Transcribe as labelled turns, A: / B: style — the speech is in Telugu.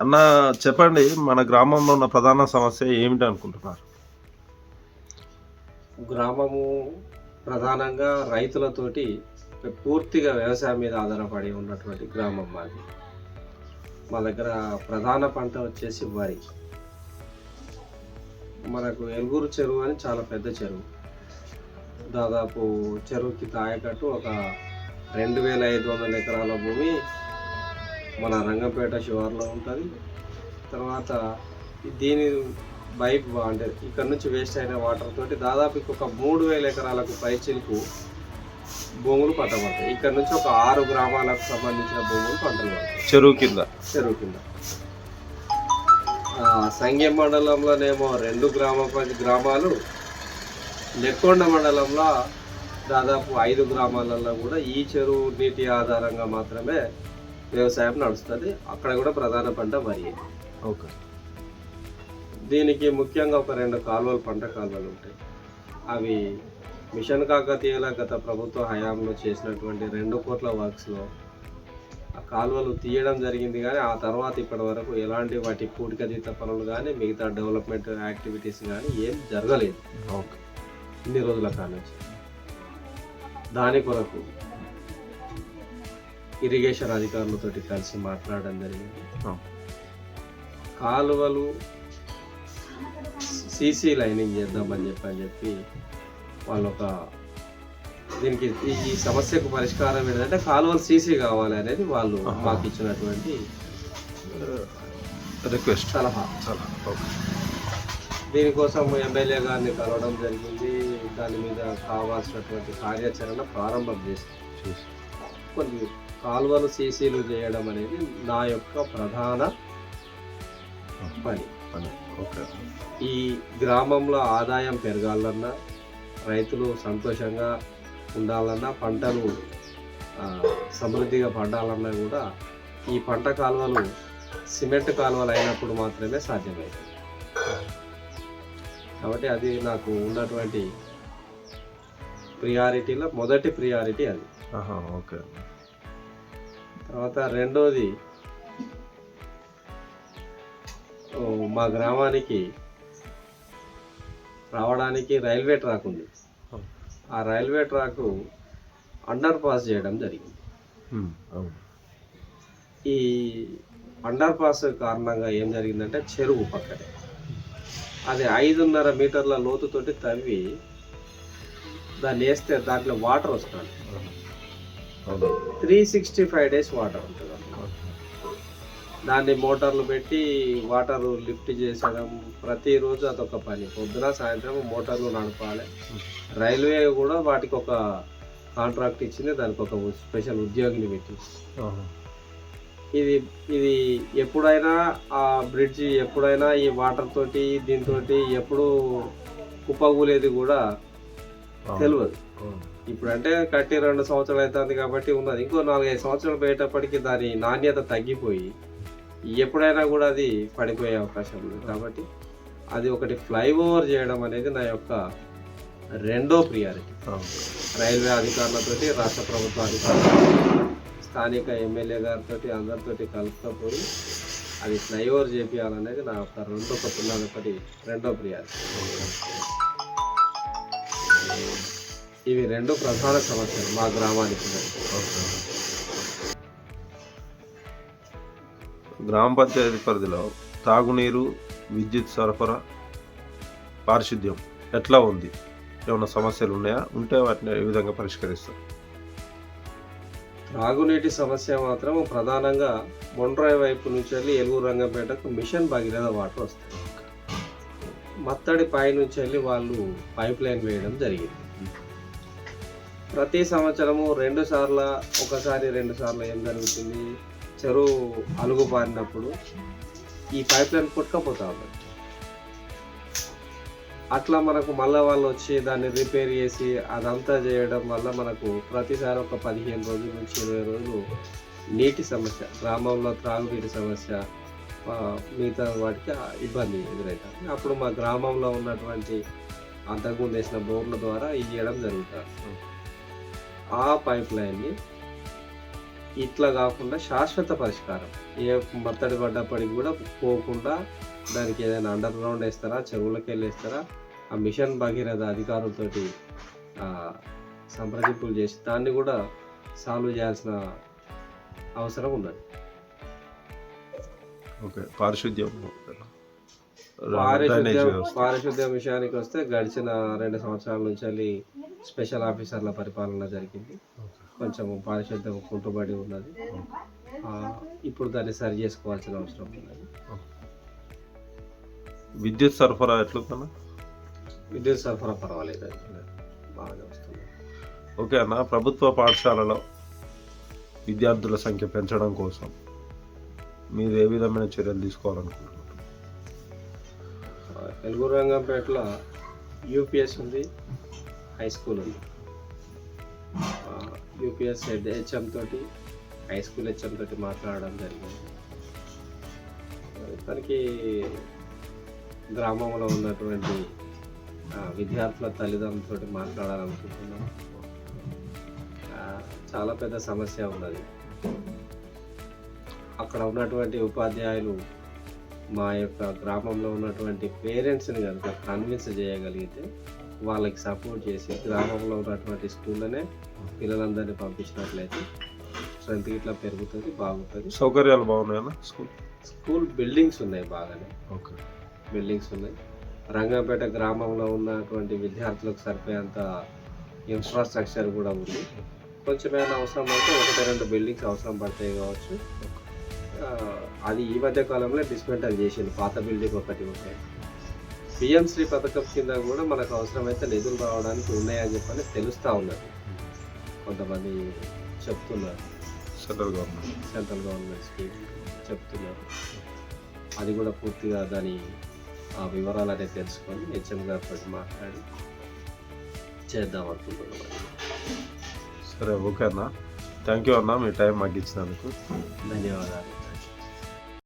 A: అన్న చెప్పండి మన గ్రామంలో ఉన్న ప్రధాన సమస్య ఏమిటి అనుకుంటున్నారు?
B: గ్రామము ప్రధానంగా రైతులతోటి పూర్తిగా వ్యవసాయం మీద ఆధారపడి ఉన్నటువంటి గ్రామం మాది. మా దగ్గర ప్రధాన పంట వచ్చేసి వరి. మనకు ఎలుగురు చెరువు అని చాలా పెద్ద చెరువు. దాదాపు చెరువుకి తాయకట్టు ఒక రెండు వేల ఐదు వందల ఎకరాల భూమి మన రంగంపేట శివార్లో ఉంటుంది. తర్వాత దీని పైప్ అంటే ఇక్కడ నుంచి వేస్ట్ అయిన వాటర్ తోటి దాదాపు ఒక మూడు వేల ఎకరాలకు పైచిలకు భూములు పట్టబడతాయి ఇక్కడ నుంచి ఒక ఆరు గ్రామాలకు సంబంధించిన భూములు పంటలు పడతాయి.
A: చెరువు కింద.
B: చెరువు కింద. సంగెం మండలంలోనేమో రెండు గ్రామ పంచ గ్రామాలు. నెక్కొండ మండలంలో దాదాపు ఐదు గ్రామాలలో కూడా ఈ చెరువు నీటి ఆధారంగా మాత్రమే వ్యవసాయం నడుస్తుంది. అక్కడ కూడా ప్రధాన పంట వరి.
A: ఓకే.
B: దీనికి ముఖ్యంగా ఒక రెండు కాలువలు పంట కాలువలు ఉంటాయి. అవి మిషన్ కాకతీయుల గత ప్రభుత్వ హయాంలో చేసినటువంటి రెండు కోట్ల వర్క్స్లో ఆ కాలువలు తీయడం జరిగింది కానీ ఆ తర్వాత ఇప్పటి వరకు ఎలాంటి వాటి పూడికతీత పనులు కానీ మిగతా డెవలప్మెంట్ యాక్టివిటీస్ కానీ ఏం జరగలేదు.
A: ఓకే.
B: ఇన్ని రోజుల కానుంచి దాని కొరకు ఇరిగేషన్ అధికారులతో కలిసి మాట్లాడడం జరిగింది. కాలువలు సీసీ లైనింగ్ చేద్దామని చెప్పి అని చెప్పి వాళ్ళు ఒక దీనికి ఈ- సమస్యకు పరిష్కారం ఏంటంటే కాలువలు సీసీ కావాలి అనేది వాళ్ళు. మాకు ఇచ్చినటువంటి
A: రిక్వెస్ట్.
B: సలహా. దీనికోసం ఎమ్మెల్యే గారిని కలవడం జరిగింది. దాని మీద కావాల్సినటువంటి కార్యాచరణ ప్రారంభం చేసి
A: చూసి.
B: కొన్ని కాలువలు సీసీలు చేయడం అనేది నా యొక్క ప్రధాన పని. ఈ గ్రామంలో ఆదాయం పెరగాలన్నా రైతులు సంతోషంగా ఉండాలన్నా పంటలు సమృద్ధిగా పండాలన్నా కూడా ఈ పంట కాలువలు సిమెంట్ కాలువలు అయినప్పుడు మాత్రమే సాధ్యమవుతుంది కాబట్టి అది నాకు ఉన్నటువంటి ప్రియారిటీలో మొదటి ప్రియారిటీ అది.
A: ఆహా ఓకే.
B: తర్వాత రెండోది మా గ్రామానికి రావడానికి రైల్వే ట్రాక్ ఉంది. ఆ రైల్వే ట్రాక్ అండర్ పాస్ చేయడం జరిగింది. ఈ అండర్ పాస్ కారణంగా ఏం జరిగిందంటే చెరువు పక్కనే. అది ఐదున్నర మీటర్ల లోతుతోటి తవ్వి దాన్ని వేస్తే దాంట్లో వాటర్ వస్తుంది. Three sixty five days water ఉంటుంది. దాన్ని మోటార్లు పెట్టి వాటర్ లిఫ్ట్ చేసడం ప్రతిరోజు అదొక పని పొద్దున సాయంత్రం మోటార్లు నడపాలి రైల్వే కూడా వాటికి ఒక కాంట్రాక్ట్ ఇచ్చింది దానికి ఒక స్పెషల్ ఉద్యోగిని పెట్టి. ఇది ఇది ఎప్పుడైనా ఆ బ్రిడ్జి ఎప్పుడైనా ఈ వాటర్ తోటి దీంతో ఎప్పుడు కుప్పగూలేది కూడా. తెలియదు. ఇప్పుడంటే కట్టి రెండు సంవత్సరాలు అవుతుంది కాబట్టి ఉన్నది. ఇంకో నాలుగైదు సంవత్సరాలు పోయేటప్పటికి దాని నాణ్యత తగ్గిపోయి ఎప్పుడైనా కూడా అది పడిపోయే అవకాశం ఉంది. కాబట్టి అది ఒకటి ఫ్లైఓవర్ చేయడం అనేది నా యొక్క రెండో ప్రియారిటీ. రైల్వే అధికారులతోటి రాష్ట్ర ప్రభుత్వ అధికారులతో స్థానిక ఎమ్మెల్యే గారితో అందరితోటి కలుపుకపోయి అది ఫ్లైఓవర్ చేపియాలనేది నా యొక్క రెండో కొత్త రెండో ప్రియారిటీ. ఇవి రెండు ప్రధాన సమస్యలు మా గ్రామానికి.
A: గ్రామ పంచాయతీ పరిధిలో తాగునీరు విద్యుత్ సరఫరా పారిశుద్ధ్యం ఎట్లా ఉంది? ఏమైనా సమస్యలు ఉన్నాయా? ఉంటే వాటిని ఏ విధంగా పరిష్కరిస్తారు?
B: త్రాగునీటి సమస్య మాత్రం ప్రధానంగా మొండ్రాయి వైపు నుంచి వెళ్ళి ఎలుగు రంగంపేటకు మిషన్ భగీరథ వాటర్ వస్తాయి మత్తడి పై నుంచి వెళ్ళి వాళ్ళు పైప్ లైన్ వేయడం జరిగింది. ప్రతి సంవత్సరము రెండు సార్ల ఒకసారి రెండు సార్లు ఏం జరుగుతుంది? చెరువు అలుగు పారినప్పుడు ఈ పైప్ లైన్ కొట్టుకపోతా ఉంది అట్లా మనకు మళ్ళీ వాళ్ళు వచ్చి దాన్ని రిపేర్ చేసి అదంతా చేయడం వల్ల మనకు ప్రతిసారి ఒక పదిహేను రోజుల నుంచి ఇరవై రోజులు నీటి సమస్య గ్రామంలో త్రాగునీటి సమస్య మిగతా వాటికి ఇబ్బంది ఎదురవుతుంది అప్పుడు మా గ్రామంలో ఉన్నటువంటి అంతకుముందు వేసిన బోర్ల ద్వారా ఇవ్వడం జరుగుతుంది. ఆ పైప్ లైన్ని ఇట్లా కాకుండా శాశ్వత పరిష్కారం. ఏ మత్తడి పడ్డప్పటికి కూడా పోకుండా దానికి ఏదైనా అండర్ గ్రౌండ్ వేస్తారా చెరువులకు వెళ్ళి వేస్తారా ఆ మిషన్ భగీరథ అధికారులతోటి ఆ, సంప్రదింపులు చేసి దాన్ని కూడా సాల్వ్ చేయాల్సిన అవసరం ఉన్నది.
A: ఓకే. పారిశుద్ధ్యం
B: పారిశుద్ధ్యం విషయానికి వస్తే గడిచిన రెండు సంవత్సరాల నుంచి స్పెషల్ ఆఫీసర్ల పరిపాలన జరిగింది. కొంచెం పారిశుద్ధ్యం కుంటుబడి ఉన్నది. ఇప్పుడు దాన్ని సరి చేసుకోవాల్సిన అవసరం ఉన్నది.
A: విద్యుత్ సరఫరా ఎట్లుందన్న?
B: విద్యుత్ సరఫరా పర్వాలేదు. బాగానే వస్తుంది.
A: ఓకే అన్న ప్రభుత్వ పాఠశాలలో విద్యార్థుల సంఖ్య పెంచడం కోసం మీరు ఏ విధమైన చర్యలు తీసుకోవాలనుకుంటున్నారు?
B: ఎలుగురు రంగంపేటలో యూపీఎస్ ఉంది. హై స్కూల్ ఉంది. యూపీఎస్ హెడ్ హెచ్ఎం తోటి హై స్కూల్ హెచ్ఎం తోటి మాట్లాడడం జరిగింది. తనకి గ్రామంలో ఉన్నటువంటి విద్యార్థుల తల్లిదండ్రులతో మాట్లాడాలనుకుంటున్నాం. చాలా పెద్ద సమస్య ఉన్నది. అక్కడ ఉన్నటువంటి ఉపాధ్యాయులు మా యొక్క గ్రామంలో ఉన్నటువంటి పేరెంట్స్ని కనుక కన్విన్స్ చేయగలిగితే వాళ్ళకి సపోర్ట్ చేసి గ్రామంలో ఉన్నటువంటి స్కూల్లోనే పిల్లలందరినీ పంపించినట్లయితే స్ట్రెంత్ ఇట్లా పెరుగుతుంది బాగుంటుంది.
A: సౌకర్యాలు బాగున్నాయన్న స్కూల్?
B: స్కూల్ బిల్డింగ్స్ ఉన్నాయి బాగానే.
A: ఓకే.
B: బిల్డింగ్స్ ఉన్నాయి. రంగంపేట గ్రామంలో ఉన్నటువంటి విద్యార్థులకు సరిపోయేంత ఇన్ఫ్రాస్ట్రక్చర్ కూడా ఉంది. కొంచెమైనా అవసరం అయితే ఒకటి రెండు బిల్డింగ్స్ అవసరం పడతాయి కావచ్చు. అది ఈ మధ్య కాలంలో డిస్మెంటల్ చేసింది పాత బిల్డింగ్ ఒకటి ఉంటాయి పిఎం శ్రీ పథకం కింద కూడా మనకు అవసరమైతే నిధులు రావడానికి ఉన్నాయని చెప్పని తెలుస్తూ ఉన్నది. కొంతమంది చెప్తున్నారు.
A: Central government.
B: Central government scheme చెప్తున్నారు. అది కూడా పూర్తిగా దాని ఆ వివరాలు అనేది తెలుసుకొని హెచ్ఎం గారితో మాట్లాడి చేద్దాం అనుకుంటున్నాం.
A: సరే ఓకే అన్న. థ్యాంక్ యూ అన్న మీ టైం మాకు ఇచ్చినందుకు.
B: ధన్యవాదాలు.